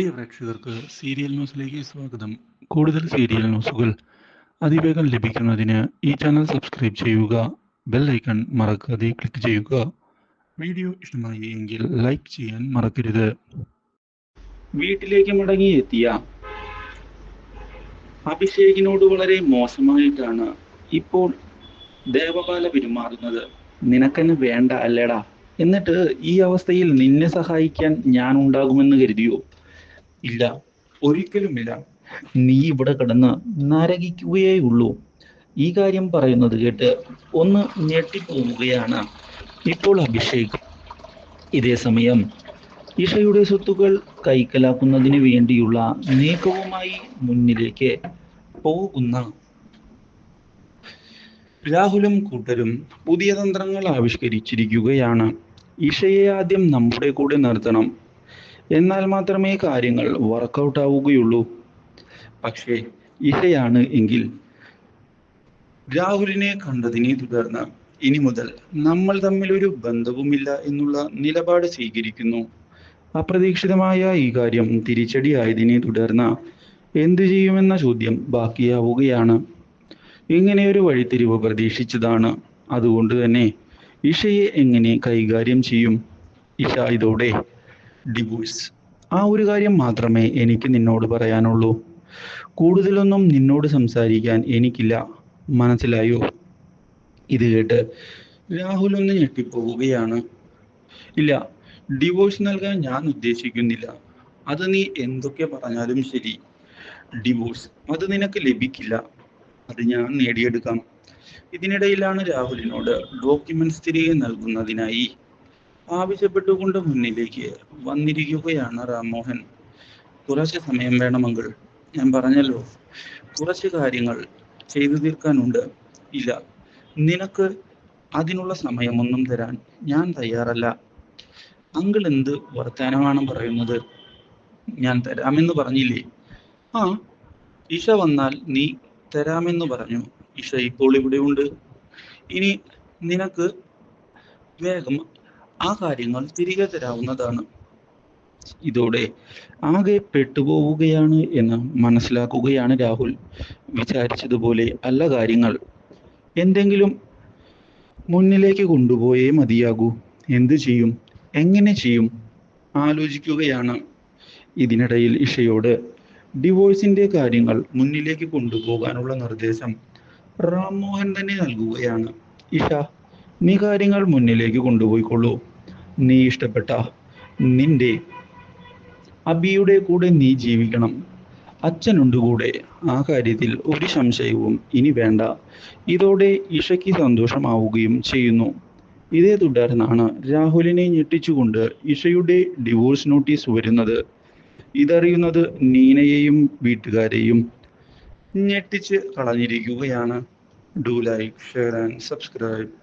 പ്രിയ പ്രേക്ഷകർക്ക് സീരിയൽ ന്യൂസിലേക്ക് സ്വാഗതം. കൂടുതൽ സീരിയൽ ന്യൂസുകൾ അതിവേഗം ലഭിക്കുന്നതിന് ഈ ചാനൽ സബ്സ്ക്രൈബ് ചെയ്യുക ബെൽ ഐക്കൺ മറക്കാതെ ക്ലിക്ക് ചെയ്യുക. വീഡിയോ ഇഷ്ടമായി എങ്കിൽ ലൈക്ക് ചെയ്യാൻ മറക്കരുത്. വീട്ടിലേക്ക് മടങ്ങിയെത്തിയ അഭിഷേകിനോട് വളരെ മോശമായിട്ടാണ് ഇപ്പോൾ ദേവപാല പെരുമാറുന്നത്. നിനക്കെന്നെ വേണ്ട അല്ലേടാ. എന്നിട്ട് ഈ അവസ്ഥയിൽ നിന്നെ സഹായിക്കാൻ ഞാൻ ഉണ്ടാകുമെന്ന് കരുതിയോ? ഇല്ല. ഒരിക്കലുമില്ല. നീ ഇവിടെ കിടന്ന് നരകിക്കുകയേ ഉള്ളൂ. ഈ കാര്യം പറയുന്നത് കേട്ട് ഒന്ന് ഞെട്ടിപ്പോവുകയാണ്. ഇപ്പോൾ അഭിഷേക് ഇതേ സമയം ഇഷയുടെ സ്വത്തുക്കൾ കൈക്കലാക്കുന്നതിന് വേണ്ടിയുള്ള നീക്കവുമായി മുന്നിലേക്ക് പോകുന്ന രാഹുലും കൂട്ടരും പുതിയ തന്ത്രങ്ങൾ ആവിഷ്കരിച്ചിരിക്കുകയാണ്. ഇഷയെ ആദ്യം നമ്മുടെ കൂടെ നിർത്തണം. എന്നാൽ മാത്രമേ കാര്യങ്ങൾ വർക്കൗട്ട് ആവുകയുള്ളൂ. പക്ഷേ ഇഹയാണ് എങ്കിൽ രാഹുലിനെ കണ്ടതിനെ തുടർന്ന് ഇനി മുതൽ നമ്മൾ തമ്മിൽ ഒരു ബന്ധവുമില്ല എന്നുള്ള നിലപാട് സ്വീകരിക്കുന്നു. അപ്രതീക്ഷിതമായ ഈ കാര്യം തിരിച്ചടിയായതിനെ തുടർന്ന് എന്തു ചെയ്യുമെന്ന ചോദ്യം ബാക്കിയാവുകയാണ്. ഇങ്ങനെ ഇങ്ങനെയൊരു വഴിത്തിരിവ് പ്രതീക്ഷിച്ചതാണ്. അതുകൊണ്ട് തന്നെ ഇഷയെ എങ്ങനെ കൈകാര്യം ചെയ്യും? ഇഷ ഇതോടെ ഡിവോഴ്സ് ആ ഒരു കാര്യം മാത്രമേ എനിക്ക് നിന്നോട് പറയാനുള്ളൂ. കൂടുതലൊന്നും നിന്നോട് സംസാരിക്കാൻ എനിക്കില്ല. മനസ്സിലായോ? ഇത് കേട്ട് രാഹുൽ ഒന്ന് ഞെട്ടിപ്പോവുകയാണ്. ഇല്ല ഡിവോഴ്സ് നൽകാൻ ഞാൻ ഉദ്ദേശിക്കുന്നില്ല. അത് നീ എന്തൊക്കെ പറഞ്ഞാലും ശരി. ഡിവോഴ്സ് അത് നിനക്ക് ലഭിക്കില്ല. അത് ഞാൻ നേടിയെടുക്കാം. ഇതിനിടയിലാണ് രാഹുലിനോട് ഡോക്യുമെന്റ്സ് തിരികെ നൽകുന്നതിനായി ആവശ്യപ്പെട്ടുകൊണ്ട് മുന്നിലേക്ക് വന്നിരിക്കുകയാണ് രാംമോഹൻ. കുറച്ച് സമയം വേണമെങ്കിൽ ഞാൻ പറഞ്ഞല്ലോ കുറച്ച് കാര്യങ്ങൾ ചെയ്തു തീർക്കാനുണ്ട്. ഇല്ല നിനക്ക് അതിനുള്ള സമയമൊന്നും തരാൻ ഞാൻ തയ്യാറല്ല. അങ്കിൾ എന്ത് വർത്തമാനമാണ് പറയുന്നത്? ഞാൻ തരാമെന്ന് പറഞ്ഞില്ലേ? ആ ഇഷ വന്നാൽ നീ തരാമെന്ന് പറഞ്ഞു. ഇഷ ഇപ്പോൾ ഇവിടെ ഉണ്ട് ഇനി നിനക്ക് വേഗം ആ കാര്യങ്ങൾ തിരികെ തരാവുന്നതാണ് ഇതോടെ ആകെ പെട്ടുപോവുകയാണ് എന്ന് മനസ്സിലാക്കുകയാണ് രാഹുൽ. വിചാരിച്ചതുപോലെ അല്ല കാര്യങ്ങൾ. എന്തെങ്കിലും മുന്നിലേക്ക് കൊണ്ടുപോയേ മതിയാകൂ. എന്തു ചെയ്യും? എങ്ങനെ ചെയ്യും? ആലോചിക്കുകയാണ്. ഇതിനിടയിൽ ഇഷയോട് ഡിവോഴ്സിന്റെ കാര്യങ്ങൾ മുന്നിലേക്ക് കൊണ്ടുപോകാനുള്ള നിർദ്ദേശം റാം മോഹൻ തന്നെ നൽകുകയാണ്. ഇഷ നീ കാര്യങ്ങൾ മുന്നിലേക്ക് കൊണ്ടുപോയിക്കൊള്ളൂ. നീ ഇഷ്ടപ്പെട്ട നിന്റെ അബിയുടെ കൂടെ നീ ജീവിക്കണം. അച്ഛനുണ്ട് കൂടെ. ആ കാര്യത്തിൽ ഒരു സംശയവും ഇനി വേണ്ട. ഇതോടെ ഇഷയ്ക്ക് സന്തോഷമാവുകയും ചെയ്യുന്നു. ഇതേ തുടർന്നാണ് രാഹുലിനെ ഞെട്ടിച്ചുകൊണ്ട് ഇഷയുടെ ഡിവോഴ്സ് നോട്ടീസ് വരുന്നത്. ഇതറിയുന്നത് നീനയെയും വീട്ടുകാരെയും ഞെട്ടിച്ച് കളഞ്ഞിരിക്കുകയാണ്. Do like share and subscribe